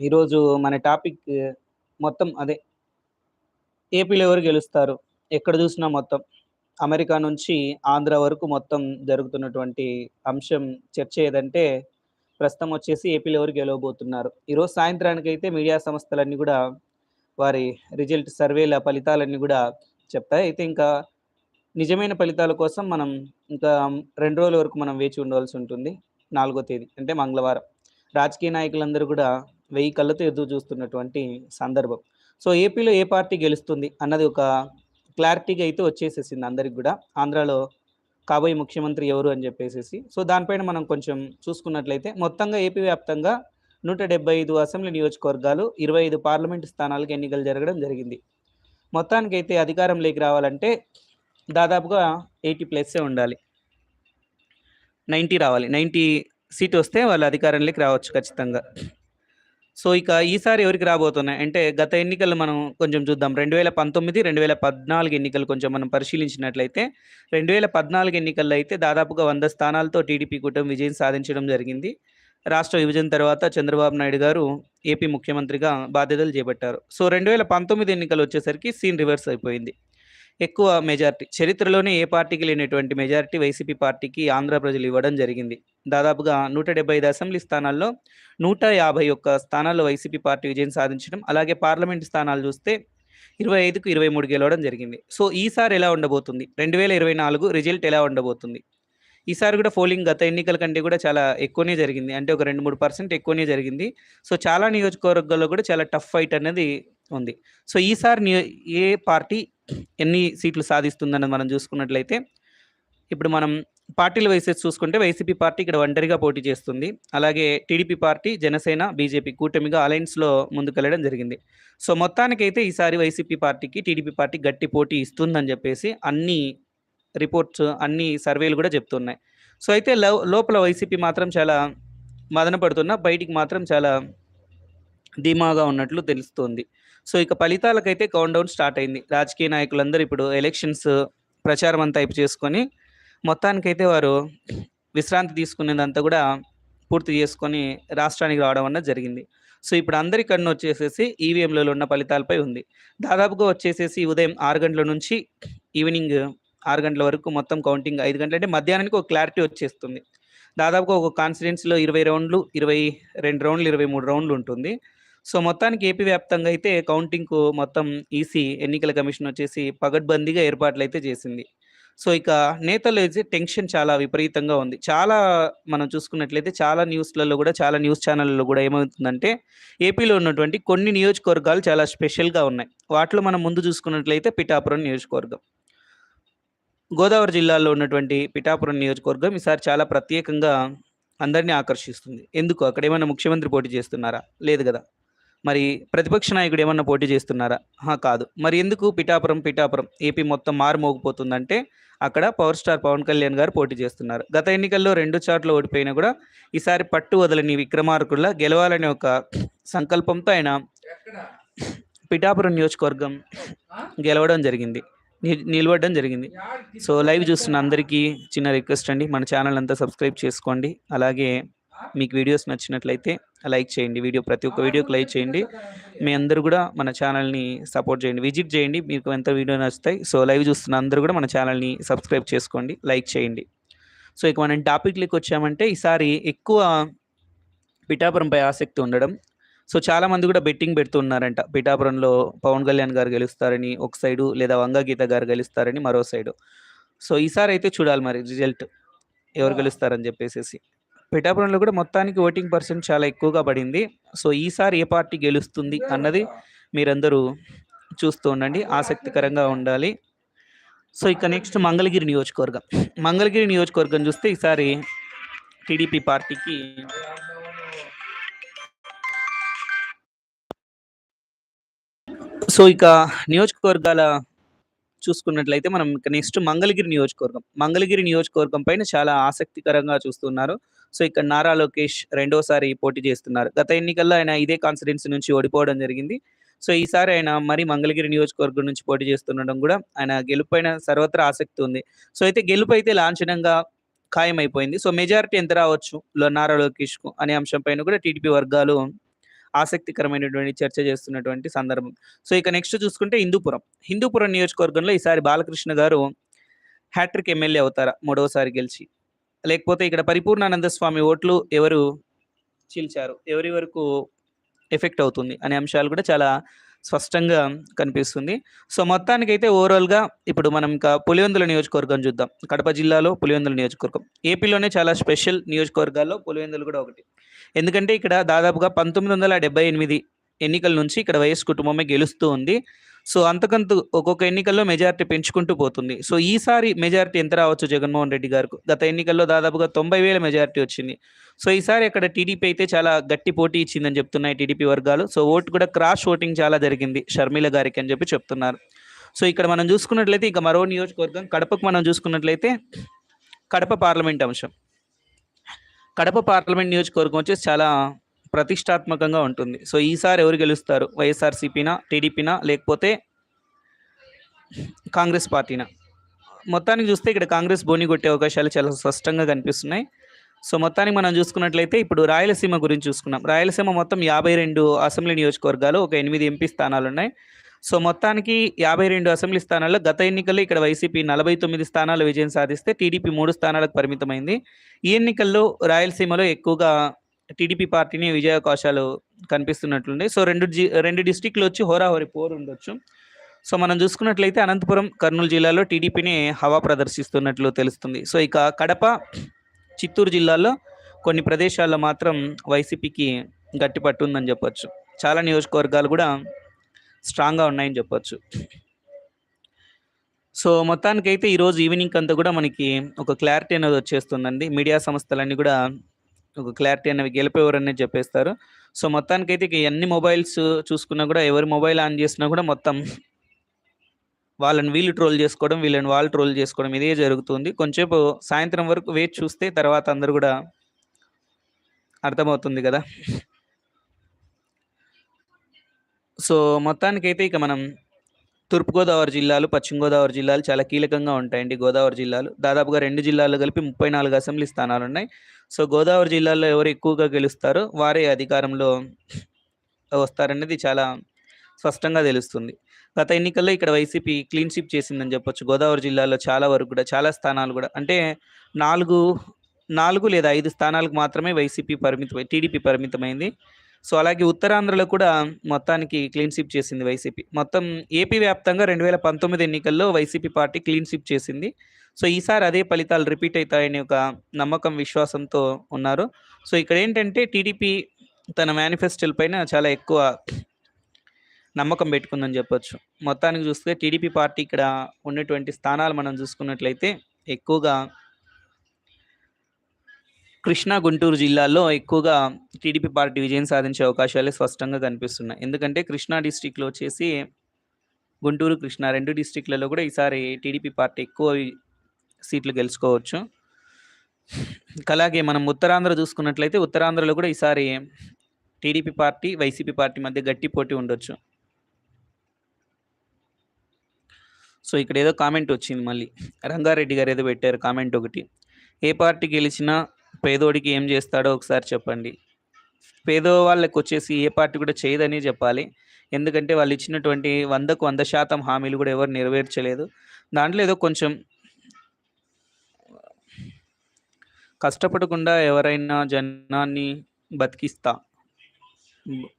ఈరోజు మన టాపిక్ మొత్తం అదే. ఏపీలో ఎవరు గెలుస్తారు? ఎక్కడ చూసినా మొత్తం. అమెరికా నుంచి ఆంధ్ర వరకు మొత్తం జరుగుతున్నటువంటి అంశం చర్చ ఏదంటే ప్రస్తుతం వచ్చేసి ఏపీలో ఎవరు గెలవబోతున్నారు? ఈరోజు సాయంత్రానికి అయితే మీడియా సంస్థలన్నీ కూడా వారి రిజల్ట్ సర్వేల ఫలితాలన్నీ కూడా చెప్తాయి. అయితే ఇంకా నిజమైన ఫలితాల కోసం మనం ఇంకా రెండు రోజుల వరకు మనం వేచి ఉండవలసి ఉంటుంది. నాలుగో తేదీ అంటే మంగళవారం. రాజకీయ నాయకులందరూ కూడా వెయ్యి కళ్ళతో ఎదురు చూస్తున్నటువంటి సందర్భం. సో ఏపీలో ఏ పార్టీ గెలుస్తుంది అన్నది ఒక క్లారిటీగా అయితే వచ్చేసేసింది అందరికి కూడా. ఆంధ్రాలో కాబోయే ముఖ్యమంత్రి ఎవరు అని చెప్పేసి సో దానిపైన మనం కొంచెం చూసుకున్నట్లయితే మొత్తంగా ఏపీ వ్యాప్తంగా నూట డెబ్బై ఐదు అసెంబ్లీ నియోజకవర్గాలు ఇరవై ఐదు పార్లమెంటు స్థానాలకు ఎన్నికలు జరగడం జరిగింది. మొత్తానికైతే అధికారంలోకి రావాలంటే దాదాపుగా ఎయిటీ ప్లస్సే ఉండాలి. నైంటీ రావాలి. నైంటీ సీట్ వస్తే వాళ్ళు అధికారంలోకి రావచ్చు ఖచ్చితంగా. సో ఇక ఈసారి ఎవరికి రాబోతున్నాయి? అంటే గత ఎన్నికలు మనం కొంచెం చూద్దాం. రెండు వేల పంతొమ్మిది రెండు వేల పద్నాలుగు ఎన్నికలు కొంచెం మనం పరిశీలించినట్లయితే రెండు వేల పద్నాలుగు ఎన్నికల్లో అయితే దాదాపుగా వంద స్థానాలతో టీడీపీ కూటమి విజయం సాధించడం జరిగింది. రాష్ట్ర విభజన తర్వాత చంద్రబాబు నాయుడు గారు ఏపీ ముఖ్యమంత్రిగా బాధ్యతలు చేపట్టారు. సో రెండు వేల పంతొమ్మిది ఎన్నికలు వచ్చేసరికి సీన్ రివర్స్ అయిపోయింది. ఎక్కువ మెజార్టీ చరిత్రలోనే ఏ పార్టీకి లేనటువంటి మెజారిటీ వైసీపీ పార్టీకి ఆంధ్ర ప్రజలు ఇవ్వడం జరిగింది. దాదాపుగా నూట డెబ్బై ఐదు అసెంబ్లీ స్థానాల్లో నూట యాభై ఒక్క స్థానాల్లో వైసీపీ పార్టీ విజయం సాధించడం అలాగే పార్లమెంట్ స్థానాలు చూస్తే ఇరవై ఐదుకు ఇరవై మూడు గెలవడం జరిగింది. సో ఈసారి ఎలా ఉండబోతుంది? రెండు వేల ఇరవై నాలుగు రిజల్ట్ ఎలా ఉండబోతుంది? ఈసారి కూడా పోలింగ్ గత ఎన్నికల కంటే కూడా చాలా ఎక్కువనే జరిగింది. అంటే ఒక రెండు మూడు పర్సెంట్ ఎక్కువనే జరిగింది. సో చాలా నియోజకవర్గాల్లో కూడా చాలా టఫ్ ఫైట్ అనేది ఉంది. సో ఈసారి నియో- ఏ పార్టీ ఎన్ని సీట్లు సాధిస్తుందన్నది మనం చూసుకున్నట్లయితే ఇప్పుడు మనం పార్టీల వైసెస్ చూసుకుంటే వైసీపీ పార్టీ ఇక్కడ ఒంటరిగా పోటీ చేస్తుంది. అలాగే టీడీపీ పార్టీ జనసేన బీజేపీ కూటమిగా అలయన్స్లో ముందుకెళ్ళడం జరిగింది. సో మొత్తానికైతే ఈసారి వైసీపీ పార్టీకి టీడీపీ పార్టీ గట్టి పోటీ ఇస్తుందని చెప్పేసి అన్ని రిపోర్ట్స్ అన్ని సర్వేలు కూడా చెప్తున్నాయి. సో అయితే లో- లోపల వైసీపీ మాత్రం చాలా మదన పడుతున్నా బయటికి మాత్రం చాలా ధీమాగా ఉన్నట్లు తెలుస్తుంది. సో ఇక ఫలితాలకైతే కౌంట్ డౌన్ స్టార్ట్ అయింది. రాజకీయ నాయకులందరూ ఇప్పుడు ఎలక్షన్స్ ప్రచారం అంతా అయిపు చేసుకొని మొత్తానికైతే వారు విశ్రాంతి తీసుకునేదంతా కూడా పూర్తి చేసుకొని రాష్ట్రానికి రావడం అన్నది జరిగింది. సో ఇప్పుడు అందరి కన్ను వచ్చేసేసి ఈవీఎంలలో ఉన్న ఫలితాలపై ఉంది. దాదాపుగా వచ్చేసేసి ఉదయం ఆరు గంటల నుంచి ఈవినింగ్ ఆరు గంటల వరకు మొత్తం కౌంటింగ్ ఐదు గంటల అంటే మధ్యాహ్నానికి ఒక క్లారిటీ వచ్చేస్తుంది. దాదాపుగా ఒక కాన్ఫిడెన్స్లో ఇరవై రౌండ్లు ఇరవై రెండు రౌండ్లు ఇరవై మూడు రౌండ్లు ఉంటుంది. సో మొత్తానికి ఏపీ వ్యాప్తంగా అయితే కౌంటింగ్కు మొత్తం ఈసీ ఎన్నికల కమిషన్ వచ్చేసి పగడ్బందీగా ఏర్పాట్లు అయితే చేసింది. సో ఇక నేతలు అయితే టెన్షన్ చాలా విపరీతంగా ఉంది. చాలా మనం చూసుకున్నట్లయితే చాలా న్యూస్లలో కూడా చాలా న్యూస్ ఛానళ్ళలో కూడా ఏమవుతుందంటే ఏపీలో ఉన్నటువంటి కొన్ని నియోజకవర్గాలు చాలా స్పెషల్గా ఉన్నాయి. వాటిలో మనం ముందు చూసుకున్నట్లయితే పిఠాపురం నియోజకవర్గం. గోదావరి జిల్లాలో ఉన్నటువంటి పిఠాపురం నియోజకవర్గం ఈసారి చాలా ప్రత్యేకంగా అందరినీ ఆకర్షిస్తుంది. ఎందుకు? అక్కడ ఏమైనా ముఖ్యమంత్రి పోటీ చేస్తున్నారా? లేదు కదా. మరి ప్రతిపక్ష నాయకుడు ఏమన్నా పోటీ చేస్తున్నారా? హా, కాదు. మరి ఎందుకు పిఠాపురం పిఠాపురం? ఏపీ మొత్తం మారుమోగిపోతుందంటే అక్కడ పవర్ స్టార్ పవన్ కళ్యాణ్ గారు పోటీ చేస్తున్నారు. గత ఎన్నికల్లో రెండు చాట్లు ఓడిపోయినా కూడా ఈసారి పట్టు వదలని విక్రమార్కుల్లా గెలవాలనే ఒక సంకల్పంతో ఆయన పిఠాపురం నియోజకవర్గం గెలవడం జరిగింది. ని- నిలబడడం జరిగింది. సో లైవ్ చూస్తున్న అందరికీ చిన్న రిక్వెస్ట్ అండి. మన ఛానల్ అంతా సబ్స్క్రైబ్ చేసుకోండి. అలాగే మీకు వీడియోస్ నచ్చినట్లయితే లైక్ చేయండి. వీడియో ప్రతి ఒక్క వీడియోకి లైక్ చేయండి. మీ అందరూ కూడా మన ఛానల్ని సపోర్ట్ చేయండి. విజిట్ చేయండి. మీకు ఎంత వీడియో నచ్చుతాయి. సో లైవ్ చూస్తున్న అందరూ కూడా మన ఛానల్ని సబ్స్క్రైబ్ చేసుకోండి. లైక్ చేయండి. సో ఇక మనం టాపిక్లోకి వచ్చామంటే ఈసారి ఎక్కువ పిఠాపురంపై ఆసక్తి ఉండడం. సో చాలా మంది కూడా బెట్టింగ్ పెడుతున్నారంట. పిఠాపురంలో పవన్ కళ్యాణ్ గారు గెలుస్తారని ఒక సైడు లేదా వంగ గీత గారు గెలుస్తారని మరో సైడు సో ఈసారి అయితే చూడాలి మరి రిజల్ట్ ఎవరు గెలుస్తారని చెప్పేసి పిఠాపురంలో కూడా మొత్తానికి ఓటింగ్ పర్సెంట్ చాలా ఎక్కువగా పడింది. సో ఈసారి ఏ పార్టీ గెలుస్తుంది అన్నది మీరందరూ చూస్తూ ఉండండి. ఆసక్తికరంగా ఉండాలి. సో ఇక నెక్స్ట్ మంగళగిరి నియోజకవర్గం. మంగళగిరి నియోజకవర్గం చూస్తే ఈసారి టీడీపీ పార్టీకి సో ఇక నియోజకవర్గాల చూసుకున్నట్లయితే మనం ఇక నెక్స్ట్ మంగళగిరి నియోజకవర్గం. మంగళగిరి నియోజకవర్గం పైన చాలా ఆసక్తికరంగా చూస్తున్నారు. సో ఇక్కడ నారా లోకేష్ రెండోసారి పోటీ చేస్తున్నారు గత ఎన్నికల్లో ఆయన ఇదే కాన్స్టిట్యున్సీ నుంచి ఓడిపోవడం జరిగింది సో ఈసారి ఆయన మరి మంగళగిరి నియోజకవర్గం నుంచి పోటీ చేస్తుండడం కూడా ఆయన గెలుపైన సర్వత్రా ఆసక్తి ఉంది సో అయితే గెలుపు అయితే లాంఛనంగా ఖాయమైపోయింది సో మెజారిటీ ఎంత రావచ్చు లో- నారా లోకేష్కు అనే అంశం పైన కూడా టీడీపీ వర్గాలు ఆసక్తికరమైనటువంటి చర్చ చేస్తున్నటువంటి సందర్భం. సో, ఇక నెక్స్ట్ చూసుకుంటే హిందూపురం. హిందూపురం నియోజకవర్గంలో ఈసారి బాలకృష్ణ గారు హ్యాట్రిక్ ఎమ్మెల్యే అవుతారా మూడవసారి గెలిచి? లేకపోతే ఇక్కడ పరిపూర్ణానంద స్వామి ఓట్లు ఎవరు చీల్చారు? ఎవరి వరకు ఎఫెక్ట్ అవుతుంది అనే అంశాలు కూడా చాలా స్పష్టంగా కనిపిస్తుంది. సో, మొత్తానికైతే ఓవరాల్‌గా ఇప్పుడు మనం ఇంకా పులివెందుల నియోజకవర్గం చూద్దాం. కడప జిల్లాలో పులివెందుల నియోజకవర్గం. ఏపీలోనే చాలా స్పెషల్ నియోజకవర్గాల్లో పులివెందులు కూడా ఒకటి. ఎందుకంటే ఇక్కడ దాదాపుగా 1978 ఎన్నికల నుంచి ఇక్కడ వైఎస్ కుటుంబమే గెలుస్తూ ఉంది. సో, అంతకంతు ఒక్కొక్క ఎన్నికల్లో మెజారిటీ పెంచుకుంటూ పోతుంది. సో, ఈసారి మెజారిటీ ఎంత రావచ్చు జగన్మోహన్ రెడ్డి గారికి? గత ఎన్నికల్లో దాదాపుగా తొంభై వేల మెజారిటీ వచ్చింది. సో, ఈసారి అక్కడ టీడీపీ అయితే చాలా గట్టి పోటీ ఇచ్చిందని చెప్తున్నాయి టీడీపీ వర్గాలు. సో, ఓటు కూడా క్రాస్ ఓటింగ్ చాలా జరిగింది షర్మిల గారికి అని చెప్పి చెప్తున్నారు. సో, ఇక్కడ మనం చూసుకున్నట్లయితే ఇక మరో నియోజకవర్గం కడపకు మనం చూసుకున్నట్లయితే కడప పార్లమెంట్ అంశం. కడప పార్లమెంట్ నియోజకవర్గం వచ్చేసి చాలా ప్రతిష్టాత్మకంగా ఉంటుంది. సో, ఈసారి ఎవరు గెలుస్తారు? వైఎస్ఆర్‌సీపీనా? టీడీపీనా? లేకపోతే కాంగ్రెస్ పార్టీనా? మొత్తానికి చూస్తే ఇక్కడ కాంగ్రెస్ బోని కొట్టే అవకాశాలు చాలా స్పష్టంగా కనిపిస్తున్నాయి. సో, మొత్తానికి మనం చూసుకున్నట్లయితే ఇప్పుడు రాయలసీమ గురించి చూసుకున్నాం. రాయలసీమ మొత్తం 52 అసెంబ్లీ నియోజకవర్గాలు, ఒక ఎనిమిది ఎంపీ స్థానాలు ఉన్నాయి సో, మొత్తానికి 52 అసెంబ్లీ స్థానాల్లో గత ఎన్నికల్లో ఇక్కడ వైసీపీ నలభై తొమ్మిది స్థానాలు విజయం సాధిస్తే టీడీపీ మూడు స్థానాలకు పరిమితమైంది. ఈ ఎన్నికల్లో రాయలసీమలో ఎక్కువగా టీడీపీ పార్టీని విజయావకాశాలు కనిపిస్తున్నట్లున్నాయి. సో, రెండు జి రెండు డిస్టిక్లు వచ్చి హోరాహోరి పోరు ఉండొచ్చు. సో, మనం చూసుకున్నట్లయితే అనంతపురం, కర్నూలు జిల్లాలో టీడీపీని హవా ప్రదర్శిస్తున్నట్లు తెలుస్తుంది. సో, ఇక కడప, చిత్తూరు జిల్లాలో కొన్ని ప్రదేశాల్లో మాత్రం వైసీపీకి గట్టి పట్టు ఉందని చెప్పొచ్చు. చాలా నియోజకవర్గాలు కూడా స్ట్రాంగ్‌గా ఉన్నాయని చెప్పొచ్చు. సో, మొత్తానికైతే ఈరోజు ఈవినింగ్ అంతా కూడా మనకి ఒక క్లారిటీ అనేది వచ్చేస్తుందండి. మీడియా సంస్థలన్నీ కూడా ఒక క్లారిటీ అనేవి గెలిపేవారనేది చెప్పేస్తారు. సో, మొత్తానికైతే ఇక ఎన్ని మొబైల్స్ చూసుకున్నా కూడా ఎవరి మొబైల్ ఆన్ చేసినా కూడా మొత్తం వాళ్ళని వీళ్ళు ట్రోల్ చేసుకోవడం, వీళ్ళని వాళ్ళు ట్రోల్ చేసుకోవడం ఇదే జరుగుతుంది. కొంచెంసేపు సాయంత్రం వరకు వేచి చూస్తే తర్వాత అందరూ కూడా అర్థమవుతుంది కదా! సో, మొత్తానికైతే ఇక మనం తూర్పుగోదావరి జిల్లాలు, పశ్చిమ గోదావరి జిల్లాలు చాలా కీలకంగా ఉంటాయండి గోదావరి జిల్లాలు. దాదాపుగా రెండు జిల్లాల్లో కలిపి 34 అసెంబ్లీ స్థానాలు ఉన్నాయి సో, గోదావరి జిల్లాలో ఎవరు ఎక్కువగా గెలుస్తారో వారే అధికారంలో వస్తారనేది చాలా స్పష్టంగా తెలుస్తుంది. గత ఎన్నికల్లో ఇక్కడ వైసీపీ క్లీన్ స్వీప్ చేసిందని చెప్పొచ్చు. గోదావరి జిల్లాలో చాలా వరకు కూడా చాలా స్థానాలు కూడా అంటే 4, 4 లేదా ఐదు స్థానాలకు మాత్రమే వైసీపీ పరిమితమై టీడీపీ పరిమితమైంది. సో, అలాగే ఉత్తరాంధ్రలో కూడా మొత్తానికి క్లీన్ స్వీప్ చేసింది వైసీపీ. మొత్తం ఏపీ వ్యాప్తంగా 2019 ఎన్నికల్లో వైసీపీ పార్టీ క్లీన్ స్వీప్ చేసింది. సో, ఈసారి అదే ఫలితాలు రిపీట్ అవుతాయని ఒక నమ్మకం, విశ్వాసంతో ఉన్నారు. సో, ఇక్కడ ఏంటంటే టీడీపీ తన మేనిఫెస్టోల పైన చాలా ఎక్కువ నమ్మకం పెట్టుకుందని చెప్పొచ్చు. మొత్తానికి చూస్తే టీడీపీ పార్టీ ఇక్కడ ఉన్నటువంటి స్థానాలు మనం చూసుకున్నట్లయితే ఎక్కువగా కృష్ణా, గుంటూరు జిల్లాల్లో ఎక్కువగా టీడీపీ పార్టీ విజయం సాధించే అవకాశాలే స్పష్టంగా కనిపిస్తున్నాయి. ఎందుకంటే కృష్ణా డిస్ట్రిక్ట్‌లో వచ్చేసి గుంటూరు, కృష్ణా రెండు డిస్టిక్లలో కూడా ఈసారి టీడీపీ పార్టీ ఎక్కువ సీట్లు గెలుచుకోవచ్చు. అలాగే మనం ఉత్తరాంధ్ర చూసుకున్నట్లయితే ఉత్తరాంధ్రలో కూడా ఈసారి టీడీపీ పార్టీ, వైసీపీ పార్టీ మధ్య గట్టి పోటీ ఉండొచ్చు. సో, ఇక్కడ ఏదో కామెంట్ వచ్చింది మళ్ళీ. రంగారెడ్డి గారు ఏదో పెట్టారు కామెంట్ ఒకటి. ఏ పార్టీ గెలిచినా పేదోడికి ఏం చేస్తాడో ఒకసారి చెప్పండి. పేదవాళ్ళకొచ్చేసి ఏ పార్టీ కూడా చేయదని చెప్పాలి. ఎందుకంటే వాళ్ళు ఇచ్చినటువంటి 100కు 100% హామీలు కూడా ఎవరు నెరవేర్చలేదు. దాంట్లో ఏదో కొంచెం కష్టపడకుండా ఎవరైనా జనాన్ని బతికిస్తా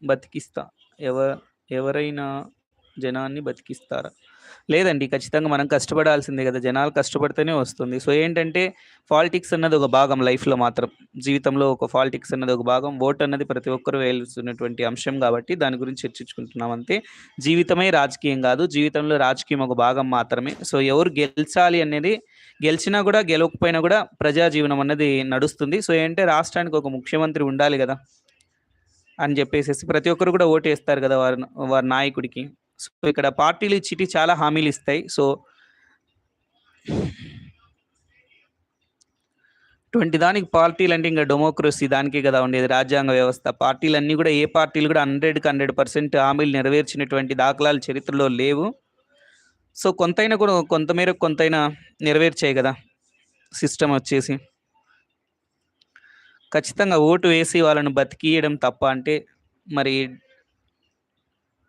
బతికిస్తా ఎవ ఎవరైనా జనాన్ని బతికిస్తారా? లేదండి. ఖచ్చితంగా మనం కష్టపడాల్సిందే కదా! జనాలు కష్టపడితేనే వస్తుంది. సో, ఏంటంటే పాలిటిక్స్ అన్నది ఒక భాగం లైఫ్‌లో మాత్రం. జీవితంలో ఒక పాలిటిక్స్ అన్నది ఒక భాగం. ఓట్ అన్నది ప్రతి ఒక్కరు వేయాల్సినటువంటి అంశం కాబట్టి దాని గురించి చర్చించుకుంటున్నాం అంతే. జీవితమే రాజకీయం కాదు. జీవితంలో రాజకీయం ఒక భాగం మాత్రమే. సో, ఎవరు గెలిచాలి అనేది గెలిచినా కూడా గెలవకపోయినా కూడా ప్రజా జీవనం అన్నది నడుస్తుంది. సో, ఏంటంటే రాష్ట్రానికి ఒక ముఖ్యమంత్రి ఉండాలి కదా! అని చెప్పేసేసి ప్రతి ఒక్కరు కూడా ఓటేస్తారు కదా! వారి వారి నాయకుడికి. సో, ఇక్కడ పార్టీలు ఇచ్చిటియి చాలా హామీలు ఇస్తాయి. సో ట్వంటీ దానికి పార్టీలు అంటే ఇంకా డెమోక్రసీ దానికే కదా ఉండేది రాజ్యాంగ వ్యవస్థ. పార్టీలు అన్నీ కూడా ఏ పార్టీలు కూడా 100కి 100% హామీలు నెరవేర్చినటువంటి దాఖలాలు చరిత్రలో లేవు. సో, కొంతైనా కూడా కొంత కొంతైనా నెరవేర్చాయి కదా! సిస్టమ్ వచ్చేసి. ఖచ్చితంగా ఓటు వేసి వాళ్ళను బతికియడం తప్ప అంటే మరి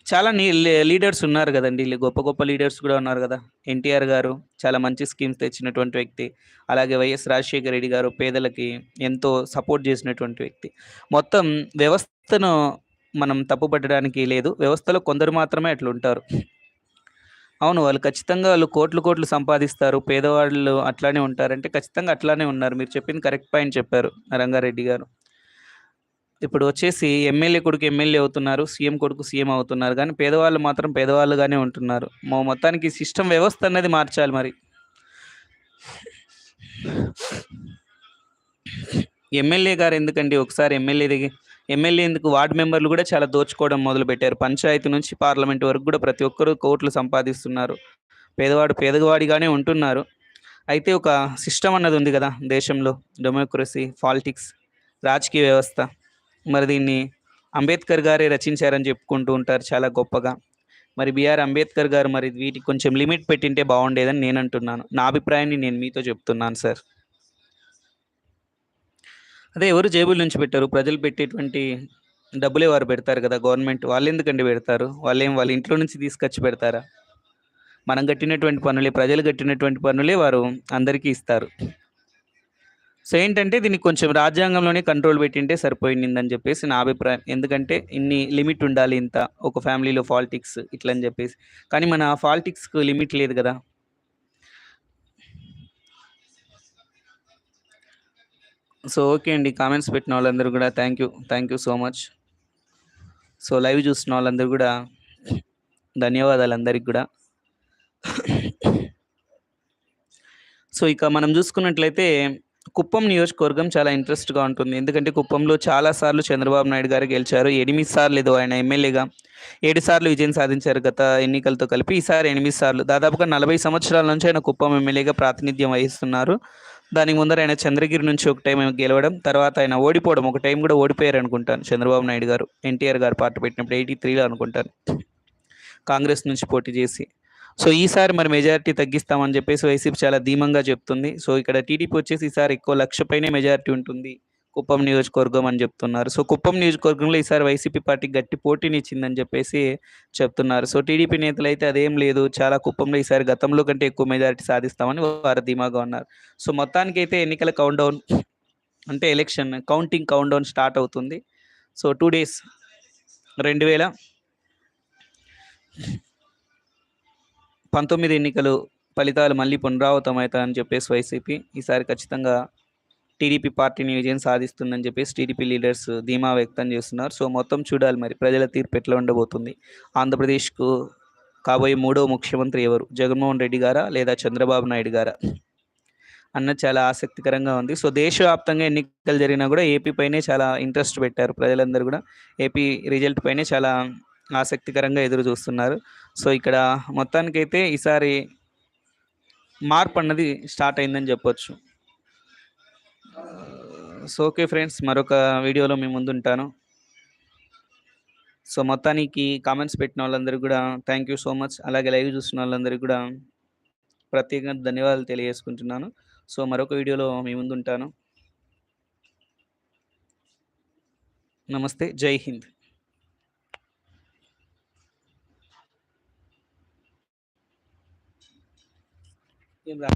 చాలా నీ లీడర్స్ ఉన్నారు కదండి. గొప్ప గొప్ప లీడర్స్ కూడా ఉన్నారు కదా. ఎన్టీఆర్ గారు చాలా మంచి స్కీమ్స్ తెచ్చినటువంటి వ్యక్తి. అలాగే వైఎస్ రాజశేఖర రెడ్డి గారు పేదలకి ఎంతో సపోర్ట్ చేసినటువంటి వ్యక్తి. మొత్తం వ్యవస్థను మనం తప్పుపట్టడానికి లేదు. వ్యవస్థలో కొందరు మాత్రమే అట్లా ఉంటారు. అవును వాళ్ళు ఖచ్చితంగా వాళ్ళు కోట్లు కోట్లు సంపాదిస్తారు. పేదవాళ్ళు అట్లానే ఉంటారంటే ఖచ్చితంగా అట్లానే ఉన్నారు. మీరు చెప్పింది కరెక్ట్ పాయింట్ చెప్పారు రంగారెడ్డి గారు. ఇప్పుడు వచ్చేసి ఎమ్మెల్యే కొడుకు ఎమ్మెల్యే అవుతున్నారు సీఎం కొడుకు సీఎం అవుతున్నారు కానీ పేదవాళ్ళు మాత్రం పేదవాళ్ళుగానే ఉంటున్నారు. మా మొత్తానికి సిస్టమ్ వ్యవస్థ అనేది మార్చాలి మరి. ఎమ్మెల్యే గారు ఎందుకండి ఒకసారి ఎమ్మెల్యే దిగి ఎమ్మెల్యే ఎందుకు వార్డు మెంబర్లు కూడా చాలా దోచుకోవడం మొదలుపెట్టారు. పంచాయతీ నుంచి పార్లమెంట్ వరకు కూడా ప్రతి ఒక్కరూ కోట్లు సంపాదిస్తున్నారు. పేదవాడు పేదవాడిగానే ఉంటున్నారు. అయితే ఒక సిస్టమ్ అన్నది ఉంది కదా దేశంలో డెమోక్రసీ పాలిటిక్స్ రాజకీయ వ్యవస్థ. మరి దీన్ని అంబేద్కర్ గారే రచించారని చెప్పుకుంటూ ఉంటారు చాలా గొప్పగా. మరి బిఆర్ అంబేద్కర్ గారు మరి వీటికి కొంచెం లిమిట్ పెట్టింటే బాగుండేదని నేను అంటున్నాను. నా అభిప్రాయాన్ని నేను మీతో చెప్తున్నాను సార్. అదే ఎవరు జేబుల నుంచి పెట్టారు? ప్రజలు పెట్టేటువంటి డబ్బులే వారు పెడతారు కదా గవర్నమెంట్ వాళ్ళు ఎందుకండి పెడతారు? వాళ్ళేం వాళ్ళ ఇంట్లో నుంచి తీసుకొచ్చి పెడతారా? మనం కట్టినటువంటి పనులే ప్రజలు కట్టినటువంటి పనులే వారు అందరికీ ఇస్తారు. సో ఏంటంటే దీనికి కొంచెం రాజ్యాంగంలోనే కంట్రోల్ పెట్టింటే సరిపోయిందని చెప్పేసి నా అభిప్రాయం. ఎందుకంటే ఇన్ని లిమిట్ ఉండాలి ఇంత ఒక ఫ్యామిలీలో పాలిటిక్స్ ఇట్లా అని చెప్పేసి. కానీ మన పాలిటిక్స్కి లిమిట్ లేదు కదా. సో ఓకే అండి కామెంట్స్ పెట్టిన వాళ్ళందరూ కూడా thank you thank you so much so live చూస్తున్న వాళ్ళందరూ కూడా ధన్యవాదాలు అందరికి కూడా. సో ఇక మనం చూసుకున్నట్లయితే కుప్పం నియోజకవర్గం చాలా ఇంట్రెస్ట్గా ఉంటుంది. ఎందుకంటే కుప్పంలో చాలాసార్లు చంద్రబాబు నాయుడు గారు గెలిచారు. ఎనిమిది సార్లు ఏదో ఆయన ఎమ్మెల్యేగా ఏడు సార్లు విజయం సాధించారు గత ఎన్నికలతో కలిపి ఈసారి ఎనిమిది సార్లు. దాదాపుగా నలభై సంవత్సరాల నుంచి ఆయన కుప్పం ఎమ్మెల్యేగా ప్రాతినిధ్యం వహిస్తున్నారు. దానికి ముందర ఆయన చంద్రగిరి నుంచి ఒక టైం గెలవడం తర్వాత ఆయన ఓడిపోవడం ఒక టైం కూడా ఓడిపోయారు అనుకుంటాను చంద్రబాబు నాయుడు గారు. ఎన్టీఆర్ గారు పార్టీ పెట్టినప్పుడు ఎయిటీ త్రీలో అనుకుంటాను. కాంగ్రెస్ నుంచి పోటీ చేసి. సో ఈసారి మరి మెజారిటీ తగ్గిస్తామని చెప్పేసి వైసీపీ చాలా ధీమంగా చెప్తుంది. సో ఇక్కడ టీడీపీ వచ్చేసి ఈసారి ఎక్కువ లక్ష పైనే మెజారిటీ ఉంటుంది కుప్పం నియోజకవర్గం అని చెప్తున్నారు. సో కుప్పం నియోజకవర్గంలో ఈసారి వైసీపీ పార్టీ గట్టి పోటీని ఇచ్చిందని చెప్పేసి చెప్తున్నారు. సో టీడీపీ నేతలు అయితే అదేం లేదు చాలా కుప్పంలో ఈసారి గతంలో కంటే ఎక్కువ మెజారిటీ సాధిస్తామని వారు ధీమాగా ఉన్నారు. సో మొత్తానికి అయితే ఎన్నికల కౌంట్ డౌన్ అంటే election counting count down start అవుతుంది. సో టూ డేస్ రెండు వేల పంతొమ్మిది ఎన్నికలు ఫలితాలు మళ్ళీ పునరావృతమవుతాయని చెప్పేసి వైసీపీ ఈసారి ఖచ్చితంగా టీడీపీ పార్టీని విజయం సాధిస్తుందని చెప్పేసి టీడీపీ లీడర్స్ ధీమా వ్యక్తం చేస్తున్నారు. సో మొత్తం చూడాలి మరి. ప్రజల తీర్పు ఎట్లా ఉండబోతుంది? ఆంధ్రప్రదేశ్కు కాబోయే మూడో ముఖ్యమంత్రి ఎవరు? జగన్మోహన్ రెడ్డి గారా లేదా చంద్రబాబు నాయుడు గారా? అన్నది చాలా ఆసక్తికరంగా ఉంది. సో దేశవ్యాప్తంగా ఎన్నికలు జరిగినా కూడా ఏపీ పైనే చాలా ఇంట్రెస్ట్ పెట్టారు. ప్రజలందరూ కూడా ఏపీ రిజల్ట్ పైనే చాలా ఆసక్తికరంగా ఎదురు చూస్తున్నారు. సో ఇక్కడ మొత్తానికైతే ఈసారి మార్పు అన్నది స్టార్ట్ అయిందని చెప్పొచ్చు. సో ఓకే ఫ్రెండ్స్ మరొక వీడియోలో మీ ముందు ఉంటాను. సో మొత్తానికి కామెంట్స్ పెట్టిన వాళ్ళందరికీ కూడా థ్యాంక్ యూ సో మచ్ అలాగే లైవ్ చూసిన వాళ్ళందరికీ కూడా ప్రత్యేకంగా ధన్యవాదాలు తెలియజేసుకుంటున్నాను. సో మరొక వీడియోలో మీ ముందు ఉంటాను. నమస్తే జై హింద్. ఏం రా